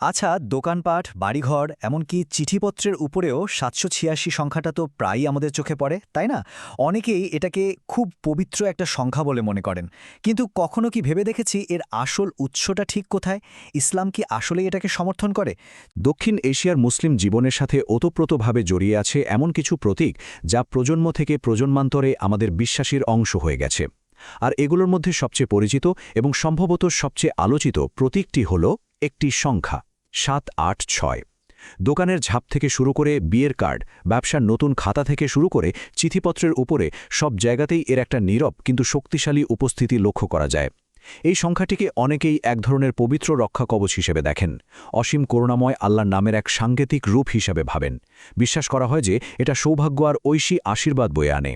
আচ্ছা দোকানপাট, বাড়িঘর, এমনকি চিঠিপত্রের উপরেও সাতশো ছিয়াশি সংখ্যাটা তো প্রায়ই আমাদের চোখে পড়ে, তাই না? অনেকেই এটাকে খুব পবিত্র একটা সংখ্যা বলে মনে করেন। কিন্তু কখনো কি ভেবে দেখেছি এর আসল উৎসটা ঠিক কোথায়? ইসলাম কি আসলেই এটাকে সমর্থন করে? দক্ষিণ এশিয়ার মুসলিম জীবনের সাথে ওতপ্রোতভাবে জড়িয়ে আছে এমন কিছু প্রতীক যা প্রজন্ম থেকে প্রজন্মান্তরে আমাদের বিশ্বাসের অংশ হয়ে গেছে। আর এগুলোর মধ্যে সবচেয়ে পরিচিত এবং সম্ভবত সবচেয়ে আলোচিত প্রতীকটি হল একটি সংখ্যা। সাত আট ছয়। দোকানের ঝাপ থেকে শুরু করে বিয়ের কার্ড, ব্যবসার নতুন খাতা থেকে শুরু করে চিঠিপত্রের উপরে সব জায়গাতেই এর একটা নীরব কিন্তু শক্তিশালী উপস্থিতি লক্ষ্য করা যায়। এই সংখ্যাটিকে অনেকেই এক ধরনের পবিত্র রক্ষা কবচ হিসেবে দেখেন। অসীম করুণাময় আল্লাহর নামের এক সাংকেতিক রূপ হিসেবে ভাবেন। বিশ্বাস করা হয় যে এটা সৌভাগ্য আর ঐশী আশীর্বাদ বয়ে আনে।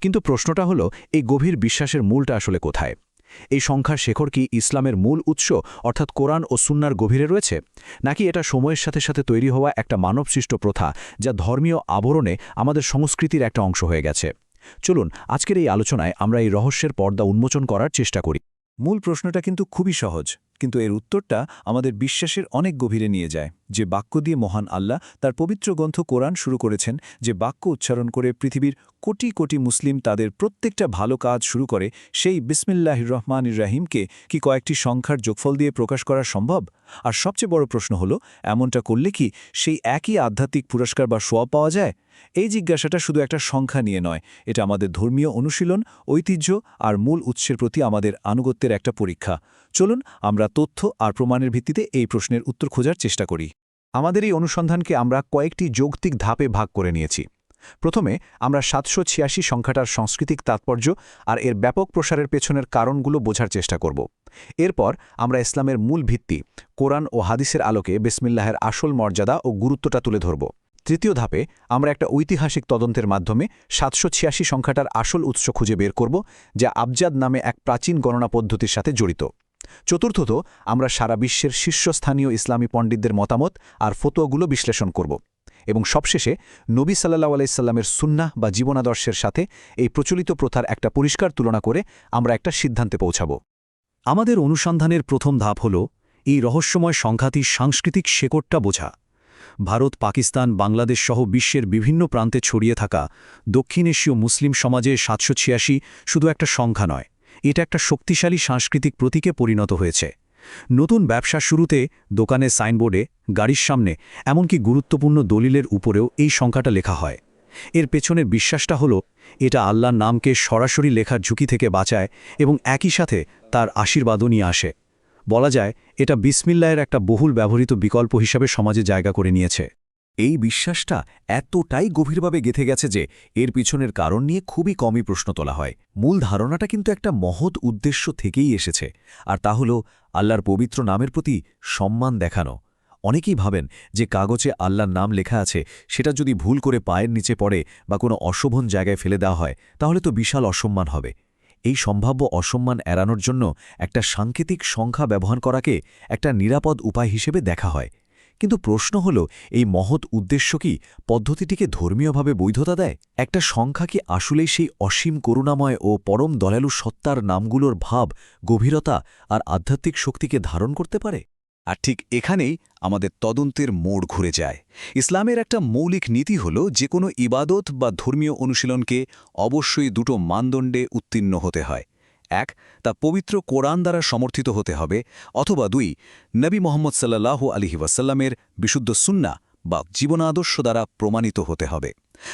কিন্তু প্রশ্নটা হলো, এই গভীর বিশ্বাসের মূলটা আসলে কোথায়? এই সংখ্যার শেখর কি ইসলামের মূল উৎস, অর্থাৎ কোরআন ও সুন্নার গভীরে রয়েছে? নাকি এটা সময়ের সাথে সাথে তৈরি হওয়া একটা মানবসৃষ্ট প্রথা, যা ধর্মীয় আবরণে আমাদের সংস্কৃতির একটা অংশ হয়ে গেছে? চলুন, আজকের এই আলোচনায় আমরা এই রহস্যের পর্দা উন্মোচন করার চেষ্টা করি। মূল প্রশ্নটা কিন্তু খুবই সহজ, কিন্তু এর উত্তরটা আমাদের বিশ্বাসের অনেক গভীরে নিয়ে যায়। যে বাক্য দিয়ে মহান আল্লাহ তার পবিত্র গ্রন্থ কোরআন শুরু করেছেন, যে বাক্য উচ্চারণ করে পৃথিবীর কোটি কোটি মুসলিম তাদের প্রত্যেকটা ভালো কাজ শুরু করে, সেই বিসমিল্লাহির রহমান রাহিমকে কি কয়েকটি সংখ্যার যোগফল দিয়ে প্রকাশ করা সম্ভব? আর সবচেয়ে বড় প্রশ্ন হলো, এমনটা করলে কি সেই একই আধ্যাত্মিক পুরস্কার বা সোয়া পাওয়া যায়? এই জিজ্ঞাসাটা শুধু একটা সংখ্যা নিয়ে নয়, এটা আমাদের ধর্মীয় অনুশীলন, ঐতিহ্য আর মূল উৎসের প্রতি আমাদের আনুগত্যের একটা পরীক্ষা। চলুন আমরা তথ্য আর প্রমাণের ভিত্তিতে এই প্রশ্নের উত্তর খোঁজার চেষ্টা করি। আমাদের এই অনুসন্ধানকে আমরা কয়েকটি যৌক্তিক ধাপে ভাগ করে নিয়েছি। প্রথমে, আমরা সাতশো ছিয়াশি সংখ্যাটার সাংস্কৃতিক তাৎপর্য আর এর ব্যাপক প্রসারের পেছনের কারণগুলো বোঝার চেষ্টা করব। এরপর, আমরা ইসলামের মূল ভিত্তি, কোরআন ও হাদিসের আলোকে বিসমিল্লাহের আসল মর্যাদা ও গুরুত্বটা তুলে ধরব। তৃতীয় ধাপে, আমরা একটা ঐতিহাসিক তদন্তের মাধ্যমে সাতশো ছিয়াশি সংখ্যাটার আসল উৎস খুঁজে বের করব, যা আবজাদ নামে এক প্রাচীন গণনা পদ্ধতির সাথে জড়িত। চতুর্থত, আমরা সারা বিশ্বের শীর্ষস্থানীয় ইসলামী পণ্ডিতদের মতামত আর ফতোয়াগুলো বিশ্লেষণ করব এবং সবশেষে নবী সাল্লাহ আলাইসাল্লামের সুন্নাহ বা জীবনাদর্শের সাথে এই প্রচলিত প্রথার একটা পরিষ্কার তুলনা করে আমরা একটা সিদ্ধান্তে পৌঁছাব। আমাদের অনুসন্ধানের প্রথম ধাপ হল এই রহস্যময় সংখ্যাতির সাংস্কৃতিক শেকড়টা বোঝা। ভারত, পাকিস্তান, বাংলাদেশ সহ বিশ্বের বিভিন্ন প্রান্তে ছড়িয়ে থাকা দক্ষিণ এশীয় মুসলিম সমাজে সাতশো ছিয়াশি শুধু একটা সংখ্যা নয়। এটা একটা শক্তিশালী সাংস্কৃতিক প্রতীকে পরিণত হয়েছে। নতুন ব্যবসা শুরুতে দোকানে সাইনবোর্ডে, গাড়ির সামনে, এমনকি গুরুত্বপূর্ণ দলিলের উপরেও এই সংখ্যাটা লেখা হয়। এর পেছনের বিশ্বাসটা হলো, এটা আল্লাহর নামকে সরাসরি লেখার ঝুঁকি থেকে বাঁচায় এবং একই সাথে তার আশীর্বাদও নিয়ে আসে। বলা যায়, এটা বিসমিল্লায়ের একটা বহুল ব্যবহৃত বিকল্প হিসাবে সমাজে জায়গা করে নিয়েছে। এই বিশ্বাসটা এতটাই গভীরভাবে গেথে গেছে যে এর পিছনের কারণ নিয়ে খুবই কমই প্রশ্ন তোলা হয়। মূল ধারণাটা কিন্তু একটা মহৎ উদ্দেশ্য থেকেই এসেছে। আর তা হল আল্লাহর পবিত্র নামের প্রতি সম্মান দেখানো। অনেকেই ভাবেন যে কাগজে আল্লাহর নাম লেখা আছে, সেটা যদি ভুল করে পায়ের নিচে পড়ে বা কোনো অশোভন জায়গায় ফেলে দেওয়া হয়, তাহলে তো বিশাল অসম্মান হবে। এই সম্ভাব্য অসম্মান এড়ানোর জন্য একটা সাংকেতিক সংখ্যা ব্যবহার করাকে একটা নিরাপদ উপায় হিসেবে দেখা হয়। কিন্তু প্রশ্ন হল, এই মহৎ উদ্দেশ্য কি পদ্ধতিটিকে ধর্মীয়ভাবে বৈধতা দেয়? একটা সংখ্যা কি আসলেই সেই অসীম করুণাময় ও পরম দয়ালু সত্তার নামগুলোর ভাব, গভীরতা আর আধ্যাত্মিক শক্তিকে ধারণ করতে পারে? আর ঠিক এখানেই আমাদের তদন্তের মোড় ঘুরে যায়। ইসলামের একটা মৌলিক নীতি হল যে কোনো ইবাদত বা ধর্মীয় অনুশীলনকে অবশ্যই দুটো মানদণ্ডে উত্তীর্ণ হতে হয়। এক, তা পবিত্র কোরআন দ্বারা সমর্থিত হতে হবে, অথবা দুই, নবী মোহাম্মদ সাল্লাহ আলিহি ওয়াসাল্লামের বিশুদ্ধ সুন্না বা জীবনাদর্শ দ্বারা প্রমাণিত হতে হবে।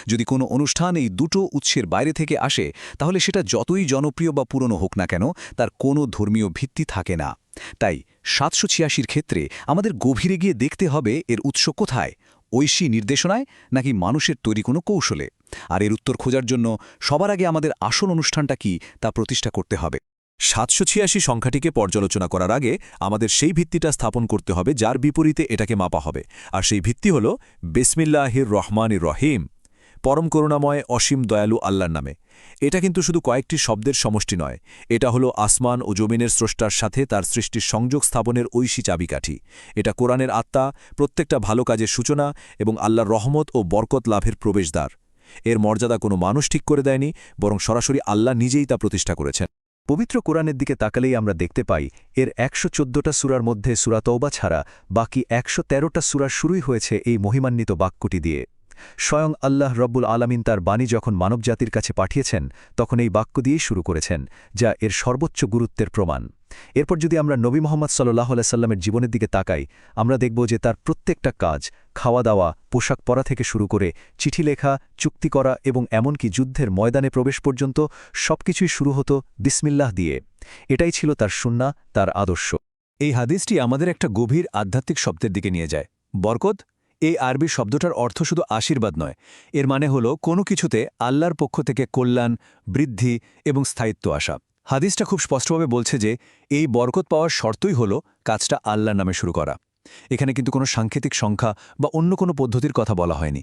যদি কোনো অনুষ্ঠান এই দুটো উৎসের বাইরে থেকে আসে, তাহলে সেটা যতই জনপ্রিয় বা পুরনো হোক না কেন, তার কোনো ধর্মীয় ভিত্তি থাকে না। তাই সাতশো ছিয়াশির ক্ষেত্রে আমাদের গভীরে গিয়ে দেখতে হবে এর উৎস কোথায়, ঐশী নির্দেশনায় নাকি মানুষের তৈরি কোনো কৌশলে? আর এর উত্তর খোঁজার জন্য সবার আগে আমাদের আসল অনুষ্ঠানটা কি তা প্রতিষ্ঠা করতে হবে। সাতশো ছিয়াশি সংখ্যাটিকে পর্যালোচনা করার আগে আমাদের সেই ভিত্তিটা স্থাপন করতে হবে যার বিপরীতে এটাকে মাপা হবে। আর সেই ভিত্তি হল বিসমিল্লাহির রহমানির রহিম, পরম করুণাময় অসীম দয়ালু আল্লাহর নামে। এটা কিন্তু শুধু কয়েকটি শব্দের সমষ্টি নয়, এটা হলো আসমান ও জমিনের স্রষ্টার সাথে তার সৃষ্টির সংযোগ স্থাপনের ঐশী চাবিকাঠি। এটা কোরআনের আত্মা, প্রত্যেকটা ভালো কাজের সূচনা এবং আল্লাহর রহমত ও বরকত লাভের প্রবেশদ্বার। এর মর্যাদা কোনো মানুষ ঠিক করে দেয়নি, বরং সরাসরি আল্লাহ নিজেই তা প্রতিষ্ঠা করেছেন। পবিত্র কোরআনের দিকে তাকালেই আমরা দেখতে পাই, এর একশো চোদ্দটা সুরার মধ্যে সুরা তৌবা ছাড়া বাকি একশো তেরোটা সুরার শুরুই হয়েছে এই মহিমান্বিত বাক্যটি দিয়ে। স্বয়ং আল্লাহ রব্বুল আলামিন তার বাণী যখন মানবজাতির কাছে পাঠিয়েছেন, তখন এই বাক্য দিয়েই শুরু করেছেন, যা এর সর্বোচ্চ গুরুত্বের প্রমাণ। এরপর যদি আমরা নবী মোহাম্মদ সাল্লাহ সাল্লামের জীবনের দিকে তাকাই, আমরা দেখব যে তার প্রত্যেকটা কাজ খাওয়া দাওয়া পোশাক পরা থেকে শুরু করে চিঠি লেখা, চুক্তি করা এবং এমনকি যুদ্ধের ময়দানে প্রবেশ পর্যন্ত সবকিছুই শুরু হতো বিসমিল্লাহ দিয়ে। এটাই ছিল তার সুন্না তার আদর্শ। এই হাদিসটি আমাদের একটা গভীর আধ্যাত্মিক শব্দের দিকে নিয়ে যায়। বরকত? এই আরবি শব্দটার অর্থ শুধু আশীর্বাদ নয়। এর মানে হল কোনো কিছুতে আল্লাহর পক্ষ থেকে কল্যাণ, বৃদ্ধি এবং স্থায়িত্ব আসা। হাদিসটা খুব স্পষ্টভাবে বলছে যে, এই বরকত পাওয়ার শর্তই হল কাজটা আল্লাহর নামে শুরু করা। এখানে কিন্তু কোনো সাংকেতিক সংখ্যা বা অন্য কোনো পদ্ধতির কথা বলা হয়নি।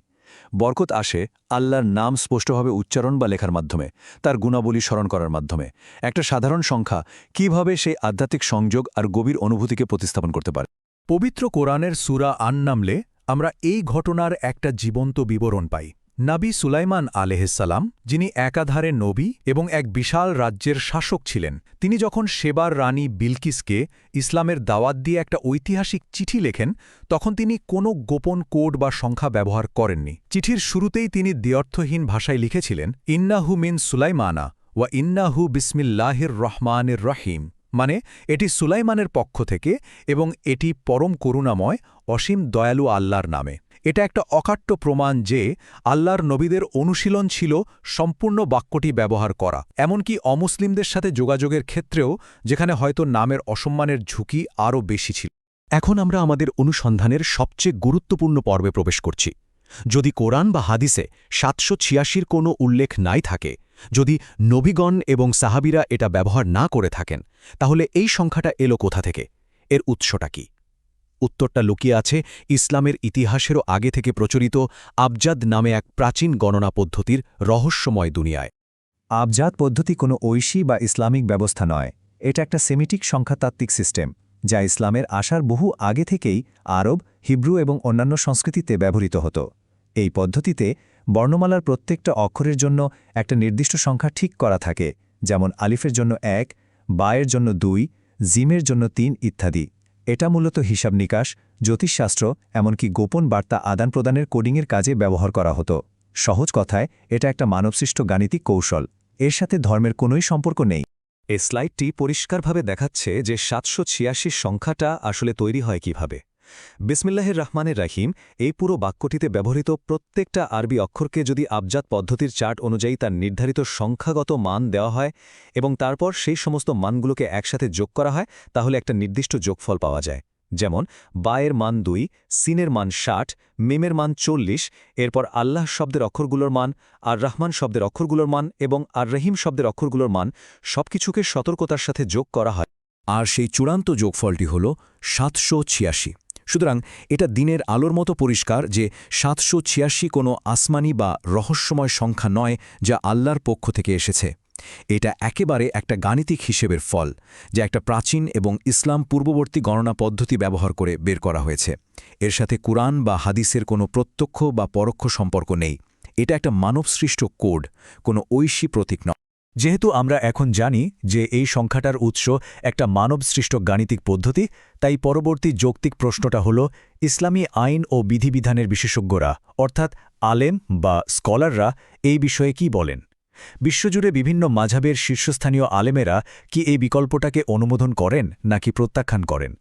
বরকত আসে আল্লাহর নাম স্পষ্টভাবে উচ্চারণ বা লেখার মাধ্যমে, তার গুণাবলী স্মরণ করার মাধ্যমে। একটা সাধারণ সংখ্যা কীভাবে সেই আধ্যাত্মিক সংযোগ আর গভীর অনুভূতিকে প্রতিস্থাপন করতে পারে? পবিত্র কোরআনের সুরা আন নামলে আমরা এই ঘটনার একটা জীবন্ত বিবরণ পাই। নাবি সুলাইমান আলেহসালাম যিনি একাধারে নবী এবং এক বিশাল রাজ্যের শাসক ছিলেন, তিনি যখন সেবার রানী বিলকিসকে ইসলামের দাওয়াত দিয়ে একটা ঐতিহাসিক চিঠি লেখেন, তখন তিনি কোনো গোপন কোড বা সংখ্যা ব্যবহার করেননি। চিঠির শুরুতেই তিনি দ্ব্যর্থহীন ভাষায় লিখেছিলেন, ইন্নাহু মিন সুলাইমানা ওয়া ইন্নাহু বিসমিল্লাহির রহমানের রহিম মানে এটি সুলাইমানের পক্ষ থেকে এবং এটি পরম করুণাময়, অসীম দয়ালু আল্লাহর নামে। এটা একটা অকাট্য প্রমাণ যে আল্লাহর নবীদের অনুশীলন ছিল সম্পূর্ণ বাক্যটি ব্যবহার করা। এমনকি অমুসলিমদের সাথে যোগাযোগের ক্ষেত্রেও যেখানে হয়তো নামের অসম্মানের ঝুঁকি আরও বেশি ছিল। এখন আমরা আমাদের অনুসন্ধানের সবচেয়ে গুরুত্বপূর্ণ পর্বে প্রবেশ করছি। যদি কোরআন বা হাদিসে সাতশো ছিয়াশির কোনো উল্লেখ নাই থাকে, যদি নবীগণ এবং সাহাবিরা এটা ব্যবহার না করে থাকেন, তাহলে এই সংখ্যাটা এলো কোথা থেকে? এর উৎসটা কি? উত্তরটা লুকিয়ে আছে ইসলামের ইতিহাসেরও আগে থেকে প্রচলিত আবজাদ নামে এক প্রাচীন গণনা পদ্ধতির রহস্যময় দুনিয়ায়। আবজাদ পদ্ধতি কোনো ঐশী বা ইসলামিক ব্যবস্থা নয়। এটা একটা সেমিটিক সংখ্যাতাত্ত্বিক সিস্টেম, যা ইসলামের আসার বহু আগে থেকেই আরব, হিব্রু এবং অন্যান্য সংস্কৃতিতে ব্যবহৃত হতো। এই পদ্ধতিতে বর্ণমালার প্রত্যেকটা অক্ষরের জন্য একটা নির্দিষ্ট সংখ্যা ঠিক করা থাকে, যেমন আলিফের জন্য এক, বায়ের জন্য দুই, জিমের জন্য তিন ইত্যাদি। এটা মূলত হিসাব নিকাশ, জ্যোতিষশাস্ত্র, এমনকি গোপন বার্তা আদান প্রদানের কোডিংয়ের কাজে ব্যবহার করা হতো। সহজ কথায়, এটা একটা মানবসৃষ্ট গাণিতিক কৌশল। এর সাথে ধর্মের কোনোই সম্পর্ক নেই। এ স্লাইডটি পরিষ্কারভাবে দেখাচ্ছে যে সাতশো সংখ্যাটা আসলে তৈরি হয় কীভাবে। বিসমিল্লাহির রহমানের রাহিম এই পুরো বাক্যটিতে ব্যবহৃত প্রত্যেকটা আরবি অক্ষরকে যদি আবজাত পদ্ধতির চার্ট অনুযায়ী তার নির্ধারিত সংখ্যাগত মান দেওয়া হয় এবং তারপর সেই সমস্ত মানগুলোকে একসাথে যোগ করা হয়, তাহলে একটা নির্দিষ্ট যোগফল পাওয়া যায়। যেমন, বায়ের মান দুই, সিনের মান ষাট, মেমের মান চল্লিশ, এরপর আল্লাহ শব্দের অক্ষরগুলোর মান, আর রহমান শব্দের অক্ষরগুলোর মান এবং আর রহিম শব্দের অক্ষরগুলোর মান সবকিছুকে সতর্কতার সাথে যোগ করা হয়। আর সেই চূড়ান্ত যোগফলটি হল সাতশো ছিয়াশি। সুতরাং এটা দিনের আলোর মতো পরিষ্কার যে সাতশো ছিয়াশি কোনো আসমানি বা রহস্যময় সংখ্যা নয় যা আল্লাহর পক্ষ থেকে এসেছে। এটা একেবারে একটা গাণিতিক হিসেবের ফল, যা একটা প্রাচীন এবং ইসলাম পূর্ববর্তী গণনা পদ্ধতি ব্যবহার করে বের করা হয়েছে। এর সাথে কুরআন বা হাদিসের কোনো প্রত্যক্ষ বা পরোক্ষ সম্পর্ক নেই। এটা একটা মানবসৃষ্ট কোড, কোনো ঐশী প্রতীক নয়। যেহেতু আমরা এখন জানি যে এই সংখ্যাটার উৎস একটা মানবসৃষ্ট গাণিতিক পদ্ধতি, তাই পরবর্তী যৌক্তিক প্রশ্নটা হল, ইসলামী আইন ও বিধিবিধানের বিশেষজ্ঞরা, অর্থাৎ আলেম বা স্কলাররা, এই বিষয়ে কি বলেন? বিশ্বজুড়ে বিভিন্ন মাঝাবের শীর্ষস্থানীয় আলেমেরা কি এই বিকল্পটাকে অনুমোদন করেন নাকি প্রত্যাখ্যান করেন?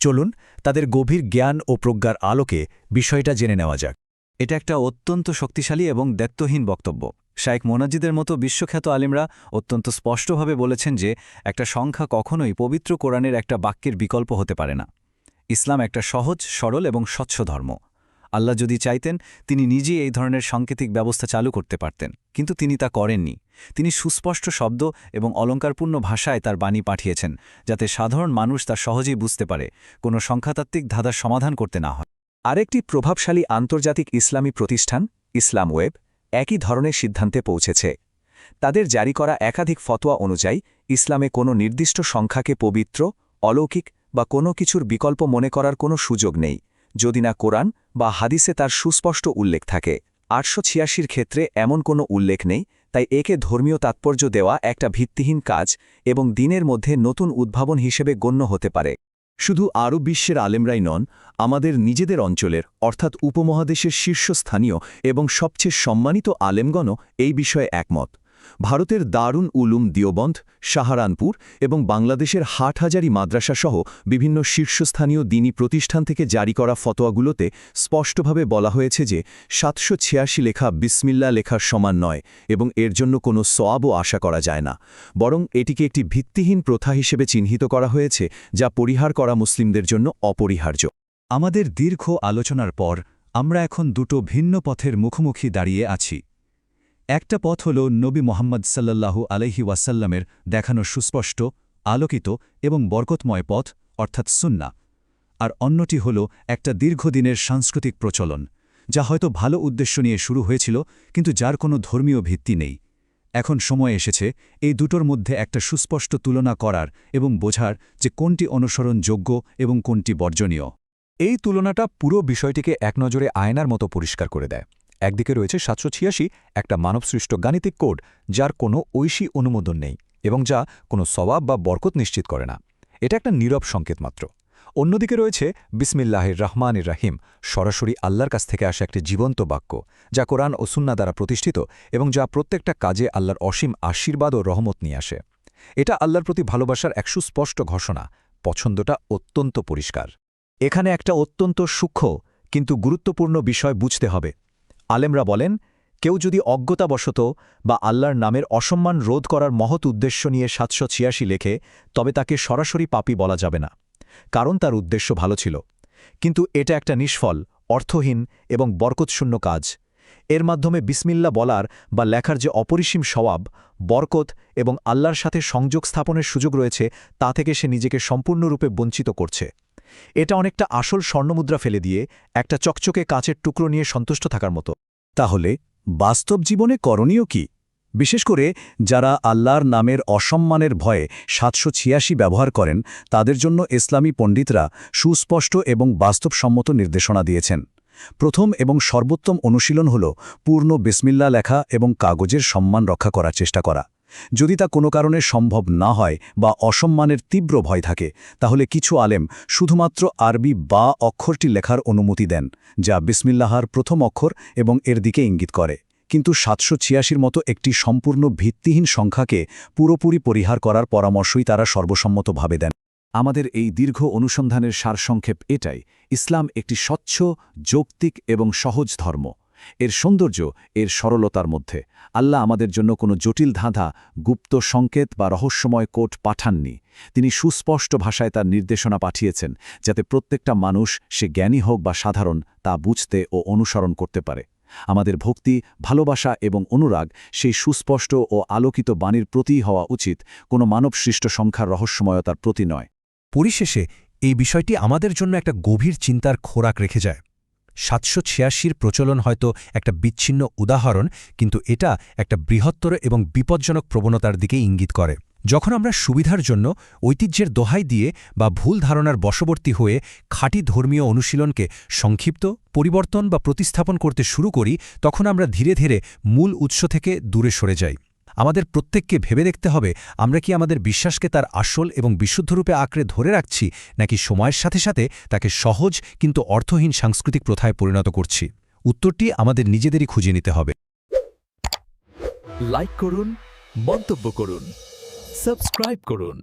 চলুন তাদের গভীর জ্ঞান ও প্রজ্ঞার আলোকে বিষয়টা জেনে নেওয়া যাক। এটা একটা অত্যন্ত শক্তিশালী এবং দায়িত্বহীন বক্তব্য। শাইক মোনাজিদের মতো বিশ্বখ্যাত আলিমরা অত্যন্ত স্পষ্টভাবে বলেছেন যে, একটা সংখ্যা কখনোই পবিত্র কোরআনের একটা বাক্যের বিকল্প হতে পারে না। ইসলাম একটা সহজ, সরল এবং স্বচ্ছ ধর্ম। আল্লাহ যদি চাইতেন, তিনি নিজেই এই ধরনের সাংকেতিক ব্যবস্থা চালু করতে পারতেন। কিন্তু তিনি তা করেননি। তিনি সুস্পষ্ট শব্দ এবং অলঙ্কারপূর্ণ ভাষায় তার বাণী পাঠিয়েছেন, যাতে সাধারণ মানুষ তা সহজেই বুঝতে পারে। কোনো সংখ্যাতাত্ত্বিক ধাঁধার সমাধান করতে না হয়। আরেকটি প্রভাবশালী আন্তর্জাতিক ইসলামী প্রতিষ্ঠান, ইসলাম ওয়েব একই ধরনের সিদ্ধান্তে পৌঁছেছে। তাদের জারি করা একাধিক ফতোয়া অনুযায়ী, ইসলামে কোনো নির্দিষ্ট সংখ্যাকে পবিত্র, অলৌকিক বা কোনো কিছুর বিকল্প মনে করার কোনো সুযোগ নেই, যদি না কোরআন বা হাদিসে তার সুস্পষ্ট উল্লেখ থাকে। আটশো ছিয়াশির ক্ষেত্রে এমন কোনো উল্লেখ নেই, তাই একে ধর্মীয় তাৎপর্য দেওয়া একটা ভিত্তিহীন কাজ এবং দিনের মধ্যে নতুন উদ্ভাবন হিসেবে গণ্য হতে পারে। শুধু আরব বিশ্বের আলেমরাই নন, আমাদের নিজেদের অঞ্চলের, অর্থাৎ উপমহাদেশের শীর্ষস্থানীয় এবং সবচেয়ে সম্মানিত আলেমগণও এই বিষয়ে একমত। ভারতের দারুণ উলুম দিওবন্ধ সাহারানপুর এবং বাংলাদেশের হাটহাজারি মাদ্রাসাসহ বিভিন্ন শীর্ষস্থানীয় দিনী প্রতিষ্ঠান থেকে জারি করা ফতোয়াগুলোতে স্পষ্টভাবে বলা হয়েছে যে সাতশো ছিয়াশি লেখা বিসমিল্লা লেখার সমান নয় এবং এর জন্য কোনো সোয়াবও আশা করা যায় না। বরং এটিকে একটি ভিত্তিহীন প্রথা হিসেবে চিহ্নিত করা হয়েছে যা পরিহার করা মুসলিমদের জন্য অপরিহার্য। আমাদের দীর্ঘ আলোচনার পর আমরা এখন দুটো ভিন্ন পথের মুখোমুখি দাঁড়িয়ে আছি। একটা পথ হল নবী মোহাম্মদ সাল্লাল্লাহু আলহি ওয়াসাল্লামের দেখানো সুস্পষ্ট, আলোকিত এবং বরকতময় পথ, অর্থাৎ সুন্না আর অন্যটি হল একটা দীর্ঘদিনের সাংস্কৃতিক প্রচলন, যা হয়তো ভালো উদ্দেশ্য নিয়ে শুরু হয়েছিল, কিন্তু যার কোনো ধর্মীয় ভিত্তি নেই। এখন সময় এসেছে এই দুটোর মধ্যে একটা সুস্পষ্ট তুলনা করার এবং বোঝার যে কোনটি অনুসরণযোগ্য এবং কোনটি বর্জনীয়। এই তুলনাটা পুরো বিষয়টিকে একনজরে আয়নার মতো পরিষ্কার করে দেয়। একদিকে রয়েছে সাতশো ছিয়াশি, একটা মানবসৃষ্ট গাণিতিক কোড, যার কোনো ঐশী অনুমোদন নেই এবং যা কোনো সবাব বা বরকত নিশ্চিত করে না। এটা একটা নীরব সংকেত মাত্র। অন্যদিকে রয়েছে বিসমিল্লাহির রহমানির রাহিম, সরাসরি আল্লাহর কাছ থেকে আসা একটি জীবন্ত বাক্য, যা কোরআন ও সুন্না দ্বারা প্রতিষ্ঠিত এবং যা প্রত্যেকটা কাজে আল্লাহর অসীম আশীর্বাদ ও রহমত নিয়ে আসে। এটা আল্লাহর প্রতি ভালোবাসার এক সুস্পষ্ট ঘোষণা, পছন্দটা অত্যন্ত পরিষ্কার। এখানে একটা অত্যন্ত সূক্ষ্ম কিন্তু গুরুত্বপূর্ণ বিষয় বুঝতে হবে আলেমরা বলেন, কেউ যদি অজ্ঞতাবশত বা আল্লাহর নামের অসম্মান রোধ করার মহৎ উদ্দেশ্য নিয়ে সাতশো ছিয়াশি লেখে, তবে তাকে সরাসরি পাপি বলা যাবে না। কারণ তার উদ্দেশ্য ভালো ছিল। কিন্তু এটা একটা নিষ্ফল, অর্থহীন এবং বরকতশূন্য কাজ। এর মাধ্যমে বিসমিল্লা বলার বা লেখার যে অপরিসীম সওয়াব বরকত এবং আল্লাহর সাথে সংযোগ স্থাপনের সুযোগ রয়েছে, তা থেকে সে নিজেকে সম্পূর্ণরূপে বঞ্চিত করছে। এটা অনেকটা আসল স্বর্ণমুদ্রা ফেলে দিয়ে একটা চকচকে কাঁচের টুকরো নিয়ে সন্তুষ্ট থাকার মতো। তাহলে বাস্তব জীবনে করণীয় কি? বিশেষ করে যারা আল্লাহর নামের অসম্মানের ভয়ে সাতশো ছিয়াশি ব্যবহার করেন, তাদের জন্য ইসলামী পণ্ডিতরা সুস্পষ্ট এবং বাস্তবসম্মত নির্দেশনা দিয়েছেন। প্রথম এবং সর্বোত্তম অনুশীলন হল পূর্ণ বিসমিল্লা লেখা এবং কাগজের সম্মান রক্ষা করার চেষ্টা করা। যদি তা কোনো কারণে সম্ভব না হয় বা অসম্মানের তীব্র ভয় থাকে, তাহলে কিছু আলেম শুধুমাত্র আরবি বা অক্ষরটি লেখার অনুমতি দেন, যা বিসমিল্লাহার প্রথম অক্ষর এবং এর দিকে ইঙ্গিত করে। কিন্তু সাতশো ছিয়াশির মতো একটি সম্পূর্ণ ভিত্তিহীন সংখ্যাকে পুরোপুরি পরিহার করার পরামর্শই তারা সর্বসম্মতভাবে দেন। আমাদের এই দীর্ঘ অনুসন্ধানের সারসংক্ষেপ এটাই, ইসলাম একটি স্বচ্ছ, যৌক্তিক এবং সহজ ধর্ম। এর সৌন্দর্য, এর সরলতার মধ্যে। আল্লাহ আমাদের জন্য কোনো জটিল ধাঁধা, গুপ্ত সংকেত বা রহস্যময় কোট পাঠাননি। তিনি সুস্পষ্ট ভাষায় তার নির্দেশনা পাঠিয়েছেন যাতে প্রত্যেকটা মানুষ সে জ্ঞানী হোক বা সাধারণ তা বুঝতে ও অনুসরণ করতে পারে। আমাদের ভক্তি, ভালোবাসা এবং অনুরাগ সেই সুস্পষ্ট ও আলোকিত বাণীর প্রতি হওয়া উচিত, কোনো মানবসৃষ্ট সংখ্যার রহস্যময়তার প্রতি নয়। পরিশেষে, এই বিষয়টি আমাদের জন্য একটা গভীর চিন্তার খোরাক রেখে যায়। সাতশো ছিয়াশির প্রচলন হয়তো একটা বিচ্ছিন্ন উদাহরণ, কিন্তু এটা একটা বৃহত্তর এবং বিপজ্জনক প্রবণতার দিকে ইঙ্গিত করে। যখন আমরা সুবিধার জন্য ঐতিহ্যের দোহাই দিয়ে বা ভুল ধারণার বশবর্তী হয়ে খাঁটি ধর্মীয় অনুশীলনকে সংক্ষিপ্ত, পরিবর্তন বা প্রতিস্থাপন করতে শুরু করি, তখন আমরা ধীরে ধীরে মূল উৎস থেকে দূরে সরে যাই। আমাদের প্রত্যেককে ভেবে দেখতে হবে, আমরা কি আমাদের বিশ্বাসকে তার আসল এবং বিশুদ্ধরূপে আঁকড়ে ধরে রাখছি, নাকি সময়ের সাথে সাথে তাকে সহজ কিন্তু অর্থহীন সাংস্কৃতিক প্রথায় পরিণত করছি? উত্তরটি আমাদের নিজেদেরই খুঁজে নিতে হবে। লাইক করুন, মন্তব্য করুন সাবস্ক্রাইব করুন।